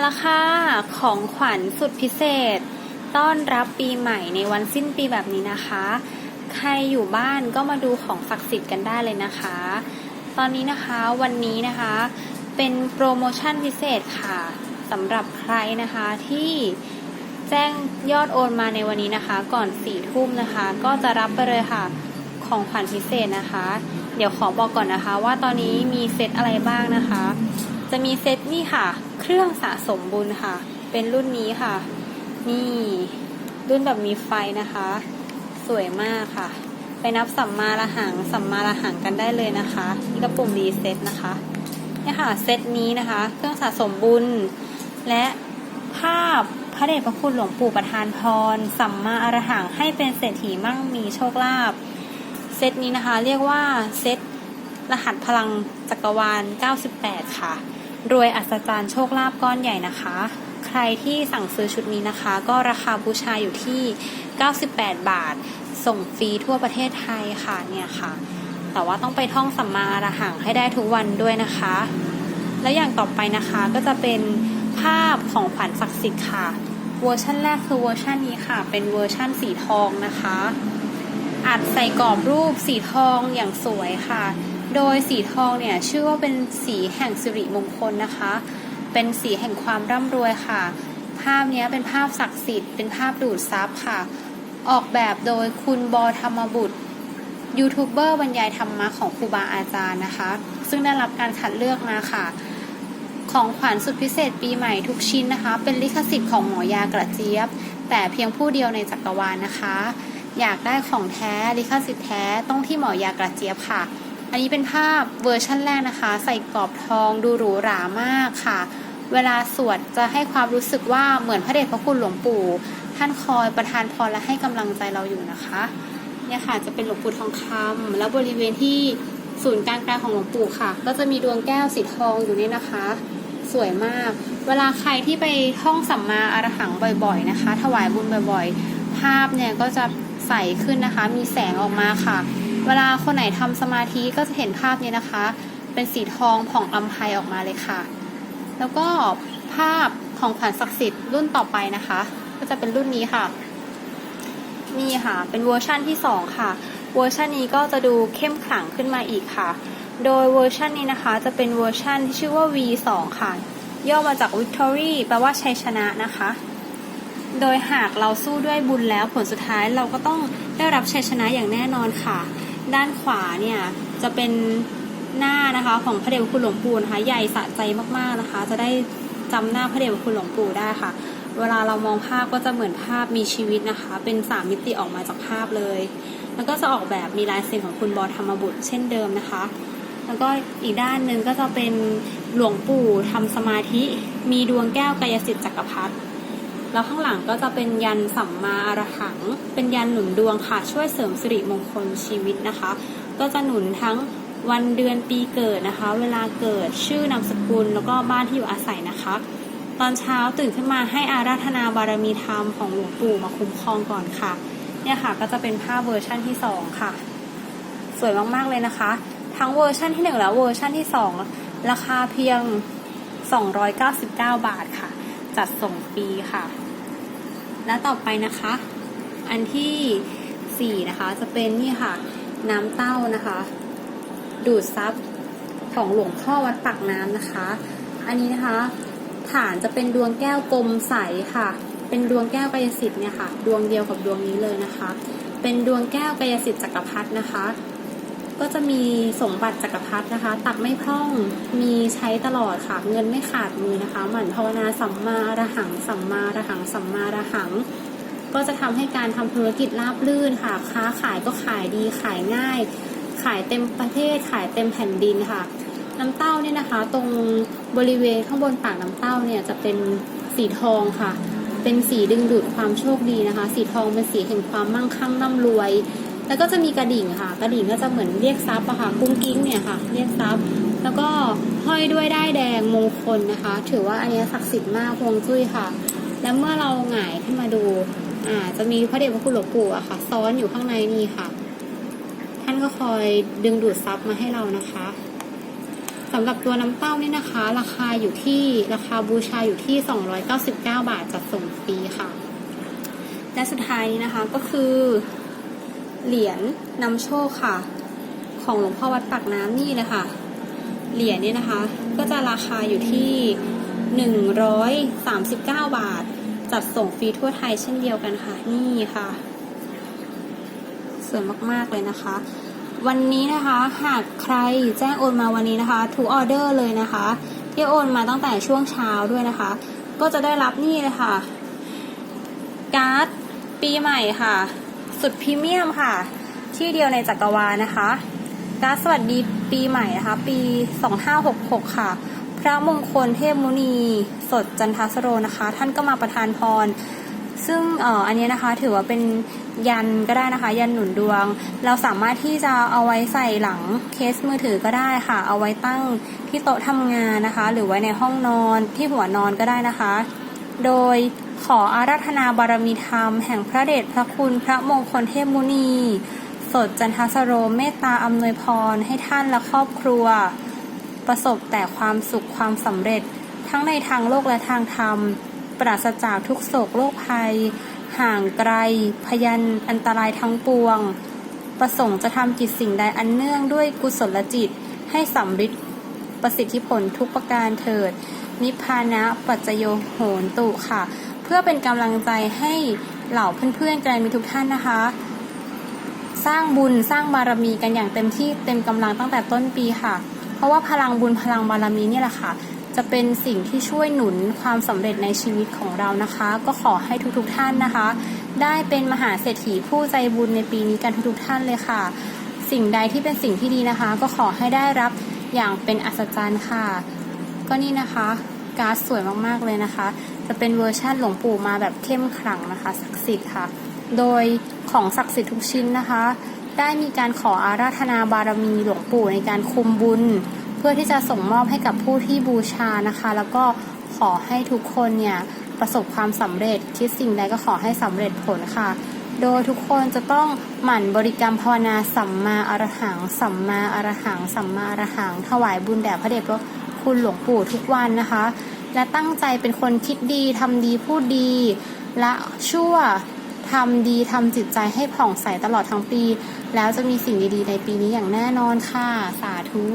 แล้วค่ะ ของขวัญสุดพิเศษ ต้อนรับปีใหม่ในวันสิ้นปีแบบนี้นะคะ ใครอยู่บ้านก็มาดูของศักดิ์สิทธิ์กันได้เลยนะคะ ตอนนี้นะคะวันนี้นะคะ เป็นโปรโมชั่นพิเศษค่ะสำหรับใครนะคะที่แจ้งยอดโอนมาในวันนี้นะคะ ก่อนสี่ทุ่มนะคะ ก็จะรับไปเลยค่ะของขวัญพิเศษนะคะ เดี๋ยวขอบอกก่อนนะคะ ว่าตอนนี้มีเซตอะไรบ้างนะคะ จะมีเซตนี่ค่ะ เครื่องสะสมบุญค่ะ เป็นรุ่นนี้ค่ะ นี่รุ่นแบบมีไฟนะคะ สวยมากค่ะ ไปนับสัมมาระหังสัมมาระหังกันได้เลยนะคะนี่ก็ปุ่มรีเซ็ตนะคะนี่ค่ะเซตนี้นะคะ เครื่องสะสมบุญ และภาพพระเดชพระคุณหลวงปู่ประทานพร สัมมาอรหังให้เป็นเศรษฐีมั่งมีโชคลาภเซตนี้นะคะ เรียกว่าเซตรหัสพลังจักรวาล 98 ค่ะ รวยอัศจรรย์โชคลาภก้อนใหญ่นะคะ ใครที่สั่งซื้อชุดนี้นะคะ ก็ราคาบูชาอยู่ที่ 98 บาท ส่งฟรีทั่วประเทศไทยค่ะเนี่ยค่ะ แต่ว่าต้องไปท่องสัมมาอรหังให้ได้ทุกวันด้วยนะคะ และอย่างต่อไปนะคะก็จะเป็นภาพของขวัญศักดิ์สิทธิ์ค่ะ เวอร์ชันแรกคือเวอร์ชันนี้ค่ะ เป็นเวอร์ชันสีทองนะคะอัดใส่กรอบรูปสีทองอย่างสวยค่ะ โดยสีทองเนี่ยชื่อว่าเป็นสีแห่งสิริมงคลนะคะ เป็นสีแห่งความร่ำรวยค่ะ ภาพนี้เป็นภาพศักดิ์สิทธิ์ เป็นภาพดูดซับค่ะ ออกแบบโดยคุณบอธรรมบุตรยูทูบเบอร์บรรยายธรรมะของครูบาอาจารย์นะคะ ซึ่งได้รับการคัดเลือกมาค่ะ ของขวัญสุดพิเศษปีใหม่ทุกชิ้นนะคะ เป็นลิขสิทธิ์ของหมอยากระเจี๊ยบ แต่เพียงผู้เดียวในจักรวาลนะคะ อยากได้ของแท้ลิขสิทธิ์แท้ต้องที่หมอยากระเจี๊ยบค่ะ อันนี้เป็นภาพเวอร์ชั่นแรกนะคะ ใส่กรอบทองดูหรูหรามากค่ะ เวลาสวดจะให้ความรู้สึกว่าเหมือนพระเดชพระคุณหลวงปู่ ท่านคอยประทานพรและให้กำลังใจเราอยู่นะคะเนี่ยค่ะจะเป็นหลวงปู่ทองคำแล้วบริเวณที่ศูนย์กลางกลางของหลวงปู่ค่ะ ก็จะมีดวงแก้วสีทองอยู่นี่นะคะ สวยมาก เวลาใครที่ไปท่องสัมมาอรหังบ่อยๆนะคะ ถวายบุญบ่อยๆ ภาพเนี่ยก็จะใสขึ้นนะคะ มีแสงออกมาค่ะ วลาคนไหนทำสมาธิก็จะเห็นภาพนี้นะคะ เป็นสีทองผ่องลำไพออกมาเลยค่ะ แล้วก็ภาพของขวัญศักดิ์สิทธิ์รุ่นต่อไปนะคะ ก็จะเป็นรุ่นนี้ค่ะ นี่ค่ะ เป็นเวอร์ชั่นที่ 2 ค่ะ เวอร์ชันนี้ก็จะดูเข้มขลังขึ้นมาอีกค่ะ โดยเวอร์ชันนี้นะคะจะเป็นเวอร์ชันที่ชื่อว่า V2 ค่ะ ย่อมาจาก Victory แปลว่าชัยชนะนะคะ โดยหากเราสู้ด้วยบุญแล้วผลสุดท้ายเราก็ต้องได้รับชัยชนะอย่างแน่นอนค่ะ ด้านขวาเนี่ยจะเป็นหน้านะคะของพระเดชคุณหลวงปู่นะคะ ใหญ่สะใจมากๆนะคะ จะได้จำหน้าพระเดชคุณหลวงปู่ได้ค่ะ เวลาเรามองภาพก็จะเหมือนภาพมีชีวิตนะคะ เป็นสามมิติออกมาจากภาพเลย แล้วก็จะออกแบบมีลายเซ็นของคุณบอธรรมบุตรเช่นเดิมนะคะ แล้วก็อีกด้านหนึ่งก็จะเป็นหลวงปู่ทำสมาธิ มีดวงแก้วกายสิทธิ์จักรพรรดิ แล้วข้างหลังก็จะเป็นยันสัมมาอรหัง เป็นยันหนุนดวงค่ะ ช่วยเสริมสิริมงคลชีวิตนะคะ ก็จะหนุนทั้งวันเดือนปีเกิดนะคะ เวลาเกิดชื่อนามสกุลแล้วก็บ้านที่อยู่อาศัยนะคะ ตอนเช้าตื่นขึ้นมาให้อาราธนาบารมีธรรมของหลวงปู่มาคุ้มครองก่อนค่ะ เนี่ยค่ะก็จะเป็นภาพเวอร์ชั่นที่สองค่ะ สวยมากๆเลยนะคะ ทั้งเวอร์ชั่นที่ 1 และเวอร์ชั่นที่ 2 ราคาเพียง 299 บาทค่ะ จัดส่งฟรีค่ะ และต่อไปนะคะ อันที่ 4 นะคะ จะเป็นนี่ค่ะ น้ำเต้านะคะ ดูดซับของหลวงพ่อวัดปากน้ำนะคะ อันนี้นะคะ ฐานจะเป็นดวงแก้วกลมใสค่ะ เป็นดวงแก้วกายสิทธิ์เนี่ยค่ะ ดวงเดียวกับดวงนี้เลยนะคะ เป็นดวงแก้วกายสิทธิ์จักรพรรดินะคะ ก็จะมีสมบัติจักรพรรดินะคะ ตักไม่พร่องมีใช้ตลอดค่ะ เงินไม่ขาดมือนะคะหมั่นภาวนาสัมมาระหังสัมมาระหังสัมมาระหัง ก็จะทำให้การทำธุรกิจราบรื่นค่ะ ค้าขายก็ขายดีขายง่าย ขายเต็มประเทศขายเต็มแผ่นดินค่ะ น้ำเต้าเนี่ยนะคะ ตรงบริเวณข้างบนปากน้ำเต้าเนี่ยจะเป็นสีทองค่ะ เป็นสีดึงดูดความโชคดีนะคะ สีทองเป็นสีแห่งความมั่งคั่งร่ำรวย แล้วก็จะมีกระดิ่งค่ะ กระดิ่งก็จะเหมือนเรียกทรัพย์อะค่ะกุ้งกิ้งเนี่ยค่ะ เรียกทรัพย์ แล้วก็ห้อยด้วยได้แดงมงคลนะคะ ถือว่าอันนี้ศักดิ์สิทธิ์มากฮวงจุ้ยค่ะ แล้วเมื่อเราหงายขึ้นมาดูอ่าจะมีพระเดชพระคุณหลวงปู่อะค่ะ ซ้อนอยู่ข้างในนี่ค่ะ ท่านก็คอยดึงดูดทรัพย์มาให้เรานะคะสำหรับตัวน้ำเต้านี่นะคะ ราคาอยู่ที่ราคาบูชาอยู่ที่ 299 บาทจัดส่งฟรีค่ะ และสุดท้ายนี้นะคะก็คือ เหรียญนำโชคค่ะ ของหลวงพ่อวัดปากน้ำนี่เลยค่ะ เหรียญเนี่ยนะคะ ก็จะราคาอยู่ที่ 139 บาท จัดส่งฟรีทั่วไทยเช่นเดียวกันค่ะ นี่ค่ะ สวยมากๆเลยนะคะ วันนี้นะคะหากใครแจ้งโอนมาวันนี้นะคะทุกออเดอร์เลยนะคะ ที่โอนมาตั้งแต่ช่วงเช้าด้วยนะคะ ก็จะได้รับนี่เลยค่ะ การ์ดปีใหม่ค่ะ สุดพรีเมียมค่ะ ที่เดียวในจักรวาลนะคะการ์ดสวัสดีปีใหม่นะคะ ปี 2566 ค่ะ พระมงคลเทพมุนี สดจันทสโรนะคะ ท่านก็มาประทานพร ซึ่งเอ่ออันนี้นะคะถือว่าเป็นยันก็ได้นะคะ ยันหนุนดวง เราสามารถที่จะเอาไว้ใส่หลังเคสมือถือก็ได้ค่ะ เอาไว้ตั้งที่โต๊ะทำงานนะคะ หรือไว้ในห้องนอนที่หัวนอนก็ได้นะคะ โดยขออาราธนาบารมีธรรมแห่งพระเดชพระคุณพระมงคลเทพมุนี สดจันทสโรเมตตาอำนวยพรให้ท่านและครอบครัว ประสบแต่ความสุขความสำเร็จ ทั้งในทางโลกและทางธรรม ปราศจากทุกโศกโรคภัย ห่างไกล พยันอันตรายทั้งปวง ประสงค์จะทำจิตสิ่งใดอันเนื่องด้วยกุศลจิตให้สำฤทธิ์ประสิทธิผลทุกประการเถิด นิพพานะปัจจโยโหนตุค่ะ เพื่อเป็นกำลังใจให้เหล่าเพื่อนๆใจมีทุกท่านนะคะ สร้างบุญสร้างบารมีกันอย่างเต็มที่เต็มกำลังตั้งแต่ต้นปีค่ะ เพราะว่าพลังบุญพลังบารมีเนี่ยแหละค่ะจะเป็นสิ่งที่ช่วยหนุนความสำเร็จในชีวิตของเรานะคะ ก็ขอให้ทุกๆท่านนะคะ ได้เป็นมหาเศรษฐีผู้ใจบุญในปีนี้กันทุกๆท่านเลยค่ะ สิ่งใดที่เป็นสิ่งที่ดีนะคะ ก็ขอให้ได้รับอย่างเป็นอัศจรรย์ค่ะ ก็นี่นะคะการ์ดสวยมากๆเลยนะคะ จะเป็นเวอร์ชั่นหลวงปู่มาแบบเข้มขลังนะคะศักดิ์สิทธิ์ค่ะ โดยของศักดิ์สิทธิ์ทุกชิ้นนะคะ ได้มีการขออาราธนาบารมีหลวงปู่ในการคุมบุญ เพื่อที่จะส่งมอบให้กับผู้ที่บูชานะคะ แล้วก็ขอให้ทุกคนเนี่ยประสบความสำเร็จคิดสิ่งใดก็ขอให้สำเร็จผลค่ะ โดยทุกคนจะต้องหมั่นบริกรรมภาวนาสัมมาอรหัง สัมมาอรหัง สัมมาอรหัง ถวายบุญแด่พระเดชพระ คุณหลวงปู่ทุกวันนะคะ และตั้งใจเป็นคนคิดดีทำดีพูดดี และชั่วทำดีทำจิตใจให้ผ่องใสตลอดทั้งปี แล้วจะมีสิ่งดีๆในปีนี้อย่างแน่นอนค่ะ สาธุ